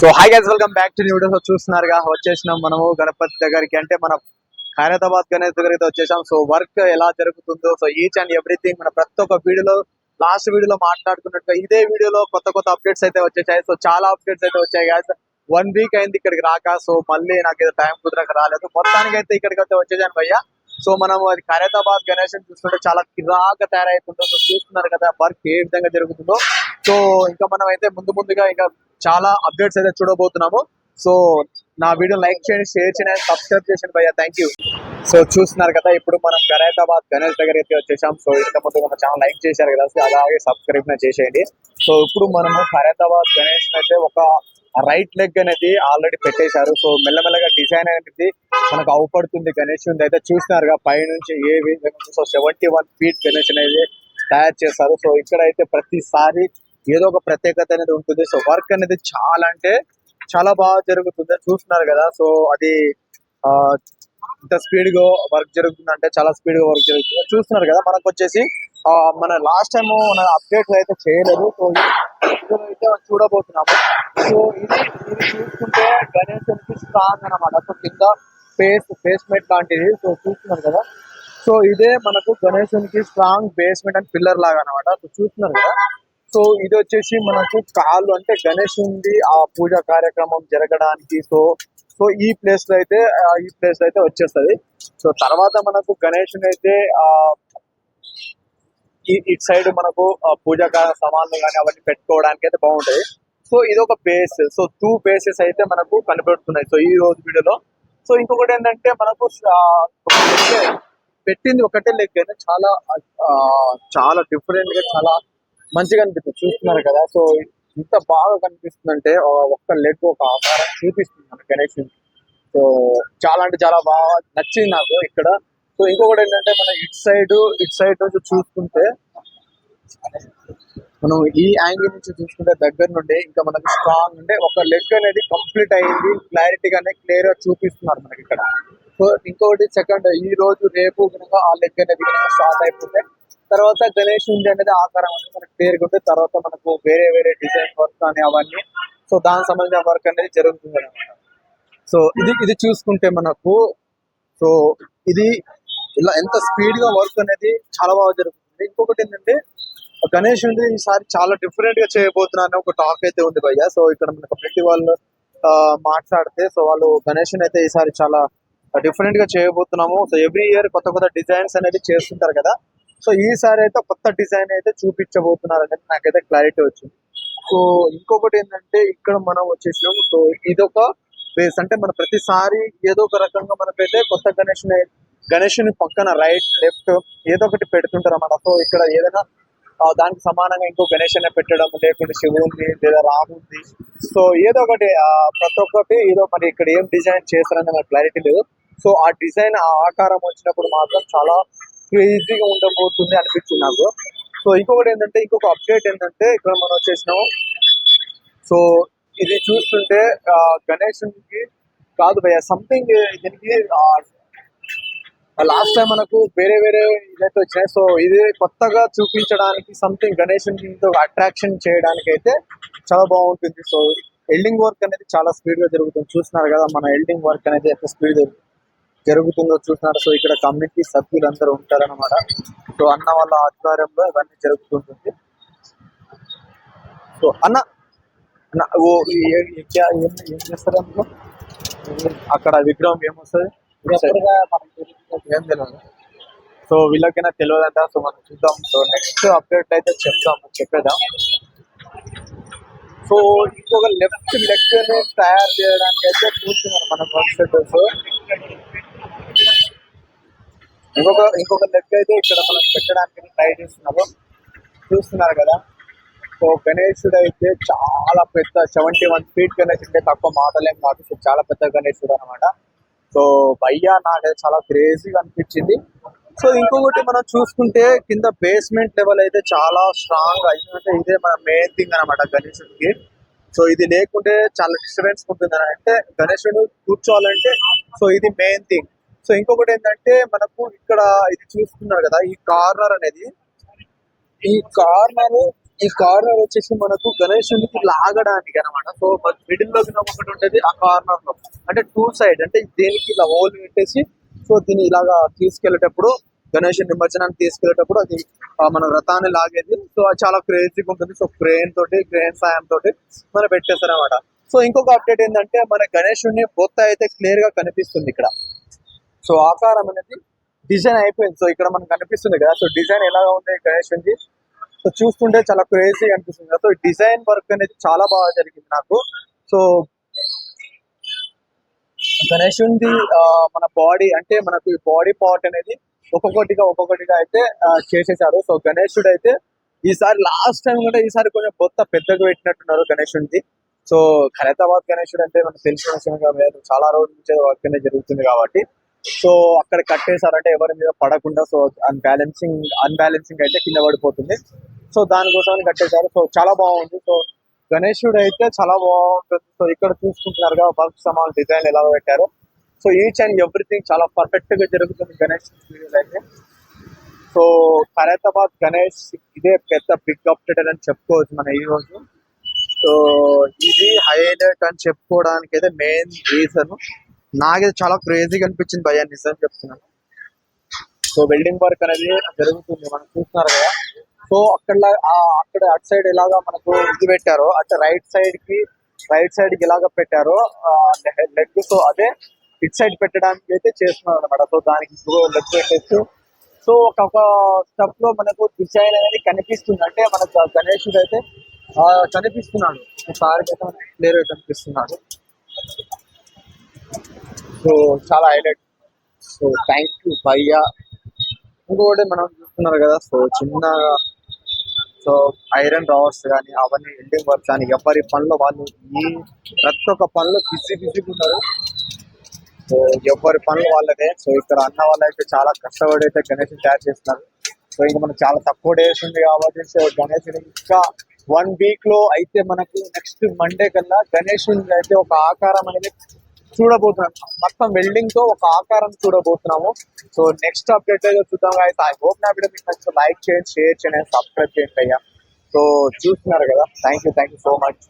So hi guys welcome back to video చూస్తున్నారుగా వచ్చేసినాం మనము గణపతి దగ్గరికి. అంటే మన ఖైరతాబాద్ గణేష్ దగ్గరికి వచ్చేసాం. సో వర్క్ ఎలా జరుగుతుందో సో ఈచ్ అండ్ ఎవ్రీథింగ్ మన ప్రతి ఒక్క వీడియోలో లాస్ట్ వీడియోలో మాట్లాడుకున్నట్టుగా ఇదే వీడియోలో కొత్త కొత్త అప్డేట్స్ అయితే వచ్చేసాయి. సో చాలా అప్డేట్స్ అయితే వచ్చాయి గాయస్ వన్ వీక్ అయింది ఇక్కడికి రాక. సో మళ్ళీ నాకు ఏదో టైం కుదరక రాలేదు. మొత్తానికి అయితే ఇక్కడికి అయితే వచ్చేసాను భయ్య. సో మనం అది ఖైరతాబాద్ గణేష్ చూస్తుంటే చాలా కిరాక తయారైతుందో. సో చూస్తున్నారు కదా వర్క్ ఏ విధంగా జరుగుతుందో. సో ఇంకా మనం అయితే ముందు ముందుగా ఇంకా చాలా అప్డేట్స్ అయితే చూడబోతున్నాము. సో నా వీడియో లైక్ చేయండి షేర్ చేయండి సబ్స్క్రైబ్ చేయండి భయ్య. థ్యాంక్ యూ సో చూస్తున్నారు కదా ఇప్పుడు మనం ఖైరతాబాద్ గణేష్ దగ్గర అయితే వచ్చేసాం. సో ఇంత ముందు మన ఛానల్ లైక్ చేశారు కదా సో అలాగే సబ్స్క్రైబ్ చేసేయండి. సో ఇప్పుడు మనము ఖైరతాబాద్ గణేష్ అయితే ఒక రైట్ లెగ్ అనేది ఆల్రెడీ పెట్టేశారు. సో మెల్లమెల్లగా డిజైన్ అనేది మనకు అవపడుతుంది గణేష్ అయితే చూస్తున్నారుగా పై నుంచి ఏ విధంగా so seventy one feet Ganesh అనేది తయారు చేస్తారు సో ఇక్కడ అయితే ప్రతిసారి ఏదో ఒక ప్రత్యేకత అనేది ఉంటుంది. సో వర్క్ అనేది చాలా అంటే చాలా బాగా జరుగుతుంది. చూస్తున్నారు కదా. సో అది ఆ, ఇంత స్పీడ్గా వర్క్ జరుగుతుంది అంటే చాలా స్పీడ్గా వర్క్ జరుగుతుంది. చూస్తున్నారు కదా. మనకు వచ్చేసి మన లాస్ట్ టైం మన అప్డేట్స్ అయితే చేయలేదు. సో ఇందులో అయితే చూడబోతున్నాము. సో ఇది ఇది చూసుకుంటే గణేష్ స్ట్రాంగ్ అనమాట సో కింద ఫేస్ బేస్మెంట్ లాంటిది. సో చూస్తున్నారు కదా. సో ఇదే మనకు గణేశునికి స్ట్రాంగ్ బేస్మెంట్ అండ్ పిల్లర్ లాగా అనమాట సో చూస్తున్నారు కదా. సో ఇది వచ్చేసి మనకు కాళ్ళు అంటే గణేశుంది ఆ పూజ కార్యక్రమం జరగడానికి. సో సో ఈ ప్లేస్లో అయితే ఈ ప్లేస్లో అయితే వచ్చేస్తది. సో తర్వాత మనకు గణేశుని అయితే ఆ ఈ ఇటు సైడ్ మనకు ఆ, పూజా సామాన్లు కానీ అవన్నీ పెట్టుకోవడానికి అయితే బాగుంటాయి సో ఇది ఒక బేస్. సో టూ బేసెస్ అయితే మనకు కనబడుతున్నాయి. సో ఈ రోజు వీడియోలో. సో ఇంకొకటి ఏంటంటే మనకు పెట్టింది ఒకటే లెక్క చాలా ఆ, చాలా డిఫరెంట్గా చాలా మంచిగా అనిపిస్తుంది. చూస్తున్నారు కదా. సో ఇంత బాగా కనిపిస్తుందంటే ఒక్క లెగ్ ఒక ఆకారం చూపిస్తుంది మన గణేష్ సో చాలా అంటే చాలా బాగా నచ్చింది నాకు ఇక్కడ. సో ఇంకొకటి ఏంటంటే మన ఇట్ సైడ్ ఇట్ సైడ్ నుంచి చూసుకుంటే మనం ఈ యాంగిల్ నుంచి చూసుకుంటే దగ్గర నుండి ఇంకా మనకి స్ట్రాంగ్ అంటే ఒక లెగ్ అనేది కంప్లీట్ అయింది క్లారిటీగానే క్లియర్గా చూపిస్తున్నారు మనకి ఇక్కడ. సో ఇంకొకటి సెకండ్ ఈ రోజు రేపు కనుక ఆ లెగ్ అనేది స్టార్ట్ అయిపోతే తర్వాత గణేష్ ఉంది అనేది ఆకారం అనేది మనకు క్లియర్ ఉంటుంది తర్వాత మనకు వేరే వేరే డిజైన్ వర్క్ కానీ అవన్నీ. సో దానికి సంబంధించిన వర్క్ అనేది జరుగుతుంది అనమాట సో ఇది ఇది చూసుకుంటే మనకు సో ఇది ఇలా ఎంత స్పీడ్గా వర్క్ అనేది చాలా బాగా జరుగుతుంది. ఇంకొకటి ఏంటంటే గణేష్ ఉంది ఈసారి చాలా డిఫరెంట్గా చేయబోతున్నా ఒక టాక్ అయితే ఉంది భయ్య. సో ఇక్కడ మన కమ్యూనిటీ వాళ్ళు మాట్లాడితే సో వాళ్ళు గణేష్ అయితే ఈసారి చాలా డిఫరెంట్గా చేయబోతున్నాము. సో ఎవ్రీ ఇయర్ కొత్త కొత్త డిజైన్స్ అనేది చేస్తుంటారు కదా. సో ఈసారి అయితే కొత్త డిజైన్ అయితే చూపించబోతున్నారు అనేది నాకైతే క్లారిటీ వచ్చింది. సో ఇంకొకటి ఏంటంటే ఇక్కడ మనం వచ్చేసినాం సో ఇదొక బేస్ అంటే మన ప్రతిసారి ఏదో ఒక రకంగా మనకైతే కొత్త గణేష్ గణేషుని పక్కన రైట్ లెఫ్ట్ ఏదో ఒకటి పెడుతుంటారు అన్నమాట సో ఇక్కడ ఏదైనా దానికి సమానంగా ఇంకో గణేష్ అనే పెట్టడం లేకుంటే శివుంది లేదా రాముంది సో ఏదో ఒకటి ప్రతి ఒక్కటి ఏదో మరి ఇక్కడ ఏం డిజైన్ చేస్తారని నాకు క్లారిటీ లేదు. సో ఆ డిజైన్ ఆ ఆకారం వచ్చినప్పుడు మాత్రం చాలా క్రేజీగా ఉండబోతుంది అనిపించింది నాకు. సో ఇంకొకటి ఏంటంటే ఇంకొక అప్డేట్ ఏంటంటే ఇక్కడ మనం వచ్చేసినాము సో ఇది చూస్తుంటే ఆ, గణేశునికి కాదు భయ సంథింగ్ దీనికి లాస్ట్ టైం మనకు వేరే వేరే ఇదైతే వచ్చినాయి. సో ఇది కొత్తగా చూపించడానికి సంథింగ్ గణేషుని అట్రాక్షన్ చేయడానికి అయితే చాలా బాగుంటుంది. సో ఎల్డింగ్ వర్క్ అనేది చాలా స్పీడ్గా జరుగుతుంది. చూస్తున్నారు కదా మన ఎల్డింగ్ వర్క్ అనేది ఎంత స్పీడ్ జరుగుతుంది. చూస్తున్నారు సో ఇక్కడ కమ్యూనిటీ సభ్యులు అందరూ ఉంటారన్నమాట. సో అన్న వాళ్ళ ఆధ్వర్యంలో ఇవన్నీ జరుగుతుంటుంది. సో అన్న అన్న ఓ ఏ- చేస్తారు అందులో? అక్కడ విగ్రహం ఏమొస్తుంది? ఏం తెలియదు. సో వీళ్ళకైనా తెలియదంట. సో మనం చూద్దాం. సో నెక్స్ట్ అప్డేట్ అయితే చెప్తాం చెప్పేద్దాం. సో ఇంకొక లెఫ్ట్ లెగ్ తయారు చేయడానికి అయితే కూర్చున్నారు మన వర్క్ ఇంకొక ఇంకొక లెగ్ అయితే ఇక్కడ మనం పెట్టడానికి ట్రై చేస్తున్నారు చూస్తున్నారు కదా? సో గణేశుడు అయితే చాలా పెద్ద సెవెంటీ వన్ ఫీట్ గణేష్ అంటే తక్కువ మాటలేం కాదు. సో చాలా పెద్ద గణేశుడు అనమాట సో భయ్యా నాకైతే చాలా క్రేజీగా అనిపించింది. సో ఇంకొకటి మనం చూసుకుంటే కింద బేస్మెంట్ లెవెల్ అయితే చాలా స్ట్రాంగ్ అయితే ఇదే మన మెయిన్ థింగ్ అనమాట గణేశుడికి. సో ఇది లేకుంటే చాలా డిస్టర్బెన్స్ ఉంటుంది. అని అంటే గణేశుడు కూర్చోవాలంటే సో ఇది మెయిన్ థింగ్ సో ఇంకొకటి ఏంటంటే మనకు ఇక్కడ ఇది చూస్తున్నారు కదా ఈ కార్నర్ అనేది. ఈ కార్నర్ ఈ కార్నర్ వచ్చేసి మనకు గణేశునికి లాగడానికి అనమాట సో మిడిల్లో ఒకటి ఉంటది ఆ కార్నర్లో అంటే టూ సైడ్ అంటే దీనికి ఇలా హోల్ పెట్టేసి సో దీన్ని ఇలాగా తీసుకెళ్ళేటప్పుడు గణేష్ నిమజ్జనాన్ని తీసుకెళ్ళేటప్పుడు అది మన రథాన్ని లాగేది. సో అది చాలా క్రేజీగా ఉంటుంది. సో క్రేన్ తోటి క్రేన్ సాయం తోటి మనం పెట్టేస్తారు అనమాట సో ఇంకొక అప్డేట్ ఏంటంటే మన గణేశుని బొత్త అయితే క్లియర్గా కనిపిస్తుంది ఇక్కడ. సో ఆకారం అనేది డిజైన్ అయిపోయింది. సో ఇక్కడ మనకు కనిపిస్తుంది కదా. సో డిజైన్ ఎలా ఉంది గణేశుని సో చూస్తుంటే చాలా క్రేజీ అనిపిస్తుంది కదా. సో డిజైన్ వర్క్ అనేది చాలా బాగా జరిగింది నాకు. సో గణేశుంది ఆ, మన బాడీ అంటే మనకు ఈ బాడీ పార్ట్ అనేది ఒక్కొక్కటిగా ఒక్కొక్కటిగా అయితే చేసేసారు సో గణేషుడు అయితే ఈసారి లాస్ట్ టైం కూడా ఈసారి కొంచెం కొత్త పెద్దగా పెట్టినట్టున్నారు గణేశుడిది సో ఖైరతాబాద్ గణేషుడు అంటే మనకు తెలిసిన విషయం చాలా రోజుల నుంచి వర్క్ అనేది జరుగుతుంది కాబట్టి. సో అక్కడ కట్టేశారంటే ఎవరి మీద పడకుండా సో అన్బ్యాలెన్సింగ్ అన్బ్యాలెన్సింగ్ అయితే కింద పడిపోతుంది. సో దానికోసం కట్టేశారు. సో చాలా బాగుంది. సో గణేశుడు అయితే చాలా బాగుంటుంది. సో ఇక్కడ చూసుకుంటున్నారు బల్క్ వర్క్ సమాన్ డిజైన్ ఎలా పెట్టారు. సో ఈచ్ అండ్ ఎవ్రీథింగ్ చాలా పర్ఫెక్ట్గా జరుగుతుంది గణేష్ వీడియోలో అయితే. సో ఖైరతాబాద్ గణేష్ ఇదే పెద్ద బిగ్ అప్డేట్ అని చెప్పుకోవచ్చు మన ఈ రోజు. సో ఇది హైలైట్ అని చెప్పుకోవడానికి అయితే మెయిన్ రీజన్ నాకైతే చాలా క్రేజీగా అనిపించింది భయ నిజం చెప్తున్నాను. సో వెల్డింగ్ వర్క్ అనేది జరుగుతుంది మనం చూస్తున్నారు కదా. సో అక్కడ అక్కడ అటు సైడ్ ఎలాగా మనకు ఇది పెట్టారో అటు రైట్ సైడ్కి రైట్ సైడ్కి ఎలాగ పెట్టారో లెగ్ సో అదే ఇట్ సైడ్ పెట్టడానికి అయితే చేస్తున్నారు అనమాట సో దానికి లెగ్ పెట్టచ్చు సో ఒక స్టెప్లో మనకు డిజైన్ అనేది కనిపిస్తుంది. అంటే మనకు గణేషుడు అయితే కనిపిస్తున్నాడు. ఒకసారి అయితే క్లియర్ కనిపిస్తున్నాడు. సో చాలా హైలైట్ సో థ్యాంక్ యూ భయ్యా ఇంకొకటి మనం చూస్తున్నారు కదా సో చిన్న సో ఐరన్ రావర్స్ కానీ అవన్నీ ఎండింగ్ వర్క్స్ కానీ ఎవరి పనులు వాళ్ళు ఈ ప్రతి ఒక్క పనులు బిజీ బిజీగా ఉన్నారు. సో ఎవరి పనులు వాళ్ళదే సో ఇక్కడ అన్న వాళ్ళు అయితే చాలా కష్టపడి అయితే గణేష్ తయారు చేస్తున్నారు. సో ఇంకా మనకు చాలా తక్కువ డేస్ ఉంది కాబట్టి సో గణేష్ ఇంకా వన్ వీక్లో అయితే మనకు నెక్స్ట్ మండే కల్లా గణేష్ అయితే ఒక ఆకారం అనేది చూడబోతున్నాం మొత్తం వెల్డింగ్తో ఒక ఆకారం చూడబోతున్నాము. సో నెక్స్ట్ అప్డేట్ ఏదో చూద్దాం అయితే ఐ హోప్ నా వీడియో మీకు నచ్చిన లైక్ చేయండి షేర్ చేయండి సబ్స్క్రైబ్ చేయండి అయ్యా. సో చూస్తున్నారు కదా. Thank you thank you so much